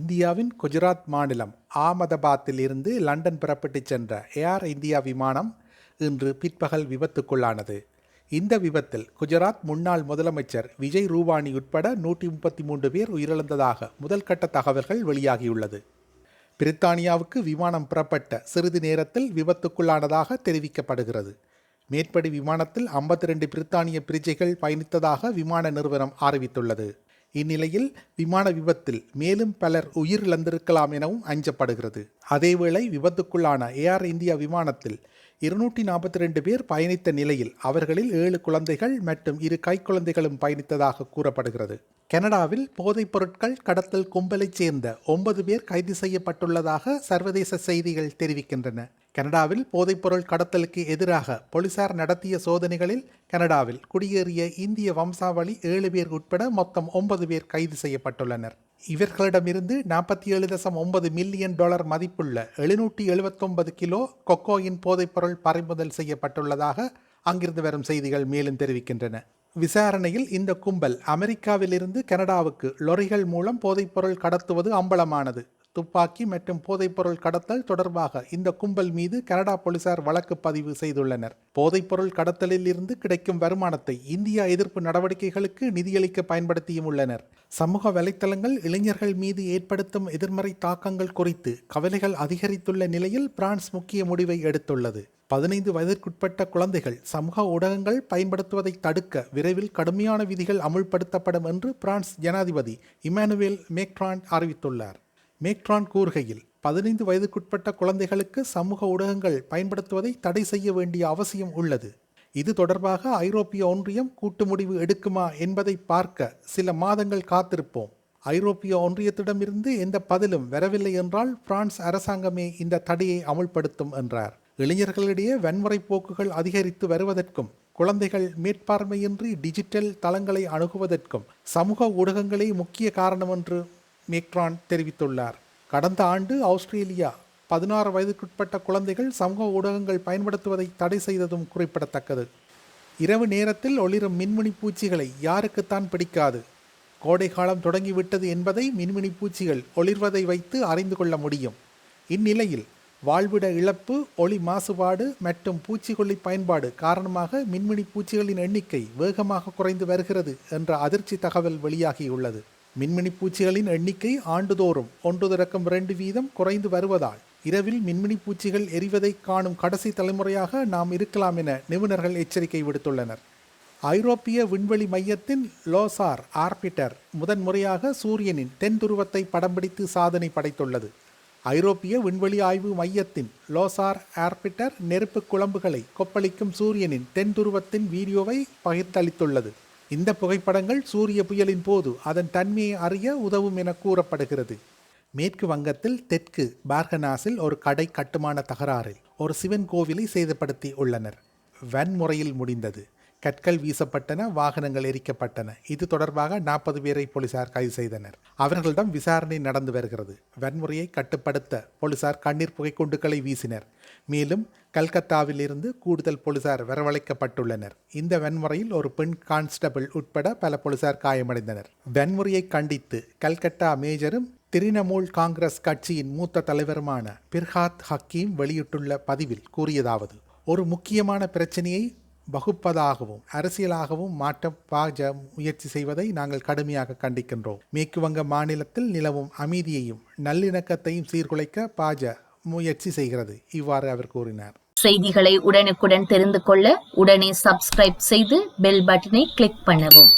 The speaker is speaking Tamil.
இந்தியாவின் குஜராத் மாநிலம் ஆமதாபாத்தில் இருந்து லண்டன் புறப்பட்டுச் சென்ற ஏர் இந்தியா விமானம் இன்று பிற்பகல் விபத்துக்குள்ளானது. இந்த விபத்தில் குஜராத் முன்னாள் முதலமைச்சர் விஜய் ரூபானி உட்பட நூற்றி முப்பத்தி மூன்று பேர் உயிரிழந்ததாக முதல்கட்ட தகவல்கள் வெளியாகியுள்ளது. பிரித்தானியாவுக்கு விமானம் புறப்பட்ட சிறிது நேரத்தில் விபத்துக்குள்ளானதாக தெரிவிக்கப்படுகிறது. மேற்படி விமானத்தில் 52 பிரித்தானிய பிரஜைகள் பயணித்ததாக விமான நிறுவனம் அறிவித்துள்ளது. இந்நிலையில் விமான விபத்தில் மேலும் பலர் உயிரிழந்திருக்கலாம் எனவும் அஞ்சப்படுகிறது. அதேவேளை விபத்துக்குள்ளான ஏர் இந்தியா விமானத்தில் இருநூற்றி நாற்பத்தி ரெண்டு பேர் பயணித்த நிலையில் அவர்களில் ஏழு குழந்தைகள் மற்றும் இரு கைக்குழந்தைகளும் பயணித்ததாக கூறப்படுகிறது. கனடாவில் போதைப் பொருட்கள் கடத்தல் கும்பலைச் சேர்ந்த ஒன்பது பேர் கைது செய்யப்பட்டுள்ளதாக சர்வதேச செய்திகள் தெரிவிக்கின்றன. கனடாவில் போதைப்பொருள் கடத்தலுக்கு எதிராக போலீசார் நடத்திய சோதனைகளில் கனடாவில் குடியேறிய இந்திய வம்சாவளி ஏழு பேர் உட்பட மொத்தம் ஒன்பது பேர் கைது செய்யப்பட்டுள்ளனர். இவர்களிடமிருந்து நாற்பத்தி ஏழு தசம் ஒன்பது மில்லியன் டாலர் மதிப்புள்ள எழுநூற்றி எழுபத்தொன்பது கிலோ கொக்கோயின் போதைப்பொருள் பறிமுதல் செய்யப்பட்டுள்ளதாக அங்கிருந்து வரும் செய்திகள் மேலும் தெரிவிக்கின்றன. விசாரணையில் இந்த கும்பல் அமெரிக்காவிலிருந்து கனடாவுக்கு லொரிகள் மூலம் போதைப்பொருள் கடத்துவது அம்பலமானது. துப்பாக்கி மற்றும் போதைப்பொருள் கடத்தல் தொடர்பாக இந்த கும்பல் மீது கனடா போலீசார் வழக்கு பதிவு செய்துள்ளனர். போதைப்பொருள் கடத்தலில் இருந்து கிடைக்கும் வருமானத்தை இந்தியா எதிர்ப்பு நடவடிக்கைகளுக்கு நிதியளிக்க பயன்படுத்தியும் உள்ளனர். சமூக வலைத்தளங்கள் இளைஞர்கள் மீது ஏற்படுத்தும் எதிர்மறை தாக்கங்கள் குறித்து கவலைகள் அதிகரித்துள்ள நிலையில் பிரான்ஸ் முக்கிய முடிவை எடுத்துள்ளது. பதினைந்து வயதிற்குட்பட்ட குழந்தைகள் சமூக ஊடகங்கள் பயன்படுத்துவதை தடுக்க விரைவில் கடுமையான விதிகள் அமுல்படுத்தப்படும் என்று பிரான்ஸ் ஜனாதிபதி இமானுவேல் மேக்ரான் அறிவித்துள்ளார். மேக்ட்ரான் கூறுகையில் பதினைந்து வயதுக்குட்பட்ட குழந்தைகளுக்கு சமூக ஊடகங்கள் பயன்படுத்துவதை தடை செய்ய வேண்டிய அவசியம் உள்ளது. இது தொடர்பாக ஐரோப்பிய ஒன்றியம் கூட்டு முடிவு எடுக்குமா என்பதை பார்க்க சில மாதங்கள் காத்திருப்போம். ஐரோப்பிய ஒன்றியத்திடமிருந்து எந்த பதிலும் வரவில்லை என்றால் பிரான்ஸ் அரசாங்கமே இந்த தடையை அமுல்படுத்தும் என்றார். இளைஞர்களிடையே வன்முறை போக்குகள் அதிகரித்து வருவதற்கும் குழந்தைகள் மேற்பார்வையின்றி டிஜிட்டல் தளங்களை அணுகுவதற்கும் சமூக ஊடகங்களே முக்கிய காரணம் என்று மேக்ரான் தெரிவித்துள்ளார். கடந்த ஆண்டு ஆஸ்திரேலியா பதினாறு வயதுக்குட்பட்ட குழந்தைகள் சமூக ஊடகங்கள் பயன்படுத்துவதை தடை செய்ததும் குறிப்பிடத்தக்கது. இரவு நேரத்தில் ஒளிரும் மின்மினி பூச்சிகளை யாருக்குத்தான் பிடிக்காது. கோடை காலம் தொடங்கிவிட்டது என்பதை மின்மினி பூச்சிகள் ஒளிர்வதை வைத்து அறிந்து கொள்ள முடியும். இந்நிலையில் வாழ்விட இழப்பு ஒளி மாசுபாடு மற்றும் பூச்சிக்கொல்லி பயன்பாடு காரணமாக மின்மினி பூச்சிகளின் எண்ணிக்கை வேகமாக குறைந்து வருகிறது என்ற அதிர்ச்சி தகவல் வெளியாகியுள்ளது. மின்மினி பூச்சிகளின் எண்ணிக்கை ஆண்டுதோறும் ஒன்று தொடக்கம் இரண்டு வீதம் குறைந்து வருவதால் இரவில் மின்மினி பூச்சிகள் எரிவதை காணும் கடைசி தலைமுறையாக நாம் இருக்கலாம் என நிபுணர்கள் எச்சரிக்கை விடுத்துள்ளனர். ஐரோப்பிய விண்வெளி மையத்தின் லோசார் ஆர்பிட்டர் முதன்முறையாக சூரியனின் தென் துருவத்தை படம் பிடித்து சாதனை படைத்துள்ளது. ஐரோப்பிய விண்வெளி ஆய்வு மையத்தின் லோசார் ஆர்பிட்டர் நெருப்பு குழம்புகளை கொப்பளிக்கும் சூரியனின் தென் துருவத்தின் வீடியோவை பகிர்ந்தளித்துள்ளது. இந்த புகைப்படங்கள் சூரிய புயலின் போது அதன் தன்மையை அறிய உதவும் என கூறப்படுகிறது. மேற்கு வங்கத்தில் தெற்கு பார்கனாஸில் ஒரு கடை கட்டுமான தகராறில் ஒரு சிவன் கோவிலை சேதப்படுத்தி உள்ளனர். வன்முறையில் முடிந்தது. கற்கள் வீசப்பட்டன வாகனங்கள் எரிக்கப்பட்டன. இது தொடர்பாக நாற்பது பேரை போலீசார் கைது செய்தனர். அவர்களிடம் விசாரணை நடந்து வருகிறது. வன்முறையை கட்டுப்படுத்த போலீசார் கண்ணீர் புகை குண்டுகளை வீசினர். மேலும் கல்கத்தாவிலிருந்து கூடுதல் போலீசார் வரவழைக்கப்பட்டுள்ளனர். இந்த வன்முறையில் ஒரு பெண் கான்ஸ்டபிள் உட்பட பல போலீசார் காயமடைந்தனர். வன்முறையை கண்டித்து கல்கட்டா மேஜரும் திரிணமூல் காங்கிரஸ் கட்சியின் மூத்த தலைவருமான பிர்ஹாத் ஹக்கீம் வெளியிட்டுள்ள பதிவில் கூறியதாவது ஒரு முக்கியமான பிரச்சனையை வகுப்பதாகவும் அரசியலாகவும் மாற்ற பாஜ முயற்சி செய்வதை நாங்கள் கடுமையாக கண்டிக்கின்றோம். மேற்கு வங்க மாநிலத்தில் நிலவும் அமைதியையும் நல்லிணக்கத்தையும் சீர்குலைக்க பாஜ முயற்சி செய்கிறது இவ்வாறு அவர் கூறினார். செய்திகளை உடனுக்குடன் தெரிந்து கொள்ள உடனே சப்ஸ்கிரைப் செய்து பெல் பட்டனை கிளிக் பண்ணவும்.